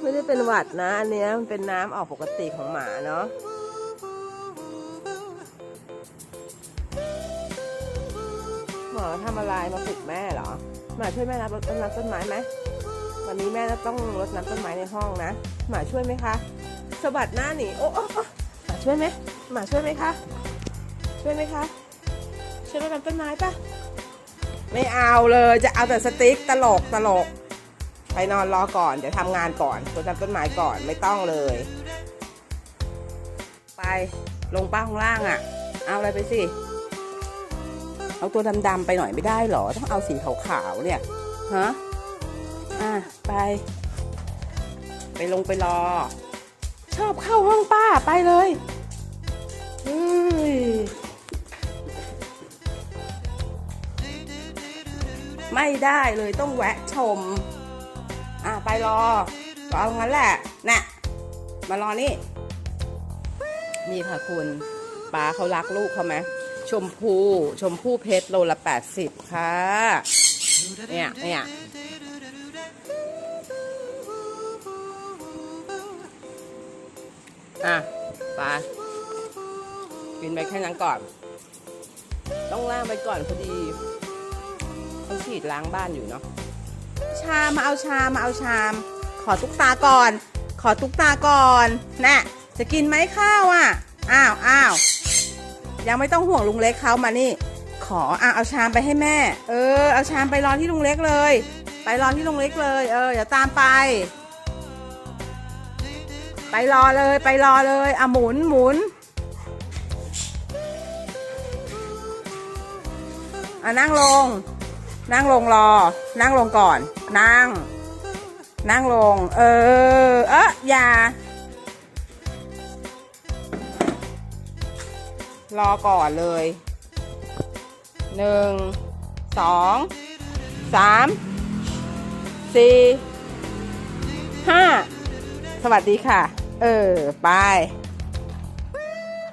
ไม่ได้เป็นหวัดนะ อันเนี้ยมันเป็นน้ำออกปกติของหมาเนาะหมอทำอะไรมาปลุกแม่เหรอหมาช่วยแม่รับรดน้ำต้นไม้ไหมวันนี้แม่ต้องรดน้ำต้นไม้ในห้องนะหมาช่วยไหมคะสะบัดหน้าหนีโอ้โอ้โอ้หมาช่วยไหมหมาช่วยไหมคะช่วยไหมคะช่วยรดน้ำต้นไม้ปะ ไม่เอาเลยจะเอาแต่สติ๊กตลกตลก ไปนอนรอก่อน เดี๋ยวทำงานก่อนรดน้ำต้นไม้ก่อนไม่ต้องเลย ไปลงป้าข้างล่างอะ่ะ เอาอะไรไปสิ เอาตัวดำๆไปหน่อยไม่ได้เหรอ ต้องเอาสีขาวๆเนี่ยฮะอะไป ไปลงไปรอ ชอบเข้าห้องป้าไปเลย ไม่ได้เลยต้องแวะชม อะไปรอรอตรงนั้นแหละนะมารอนี่นี่ค่ะคุณป้าเขารักลูกเขาไหมชมพูชมพู่เพชรโลละแปดสิบค่ะ เนี่ยเนี่ยอะไปกินไปแค่นั้นก่อน ต้องล้างไปก่อนพอดี ฉีดล้างบ้านอยู่เนาะชามมาเอาชามมาเอาชาม ขอตุ๊กตาก่อน ขอตุ๊กตาก่อนน่ะจะกินไหมข้าวอะอ้าวอ้าวยังไม่ต้องห่วงลุงเล็กเขามานี่ ขออะเอาชามไปให้แม่ เออ เอาชามไปรอที่ลุงเล็กเลย ไปรอที่ลุงเล็กเลย เอออย่าตามไป ไปรอเลย ไปรอเลยอะหมุนหมุนอะนั่งลง นั่งลงรอ นั่งลงก่อน นั่ง นั่งลง เออ เอะอย่า รอก่อนเลยหนึ่งสองสามสี่ห้าสวัสดีค่ะ เออ ไป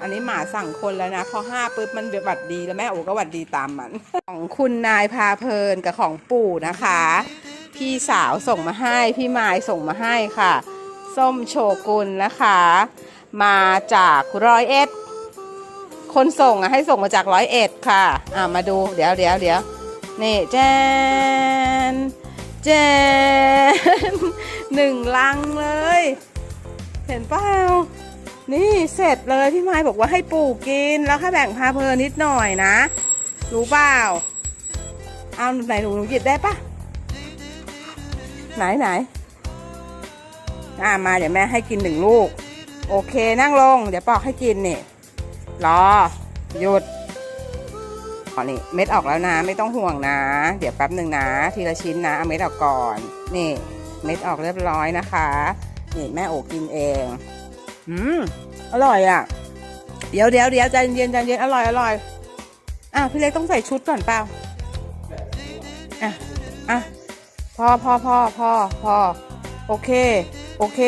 อันนี้หมาสั่งคนแล้วนะ พอห้าปุ๊บมันหวัดดีแล้วแม่โอก็หวัดดีตามมัน ของคุณนายพาเพลินกับของปู่นะคะ พี่สาวส่งมาให้พี่มายส่งมาให้ค่ะ ส้มโชกุนนะคะ มาจากร้อยเอ็ดคนส่งอะให้ส่งมาจากร้อยเอ็ดค่ะ อ่ามาดูเดี๋ยวเดี๋ยวเดี๋ยวนี่แจนแจนหนึ่งลังเลย เห็นเปล่า นี่เสร็จเลยพี่ไม้บอกว่าให้ปู่กินแล้วแค่แบ่งพาเพลินนิดหน่อยนะ รู้เปล่าเอาไหนหนูหนูหยิบได้ปะไหนไหนอ่ามาเดี๋ยวแม่ให้กินหนึ่งลูก โอเคนั่งลง เดี๋ยวปอกให้กินนี่รอหยุดอ๋อนี่เม็ดออกแล้วนะ ไม่ต้องห่วงนะ เดี๋ยวแป๊บหนึ่งนะ ทีละชิ้นนะเอาเม็ดออกก่อน นี่ เม็ดออกเรียบร้อยนะคะ นี่แม่โอกินเอง อืมอร่อยอะ่ะ เดี๋ยวเดี๋ยวเดี๋ยวใจเย็นใจเย็นอร่อยอร่อยอะพี่เล็กต้องใส่ชุดก่อนเปล่าอะอะพอพอพอพอพอโอเค โอเค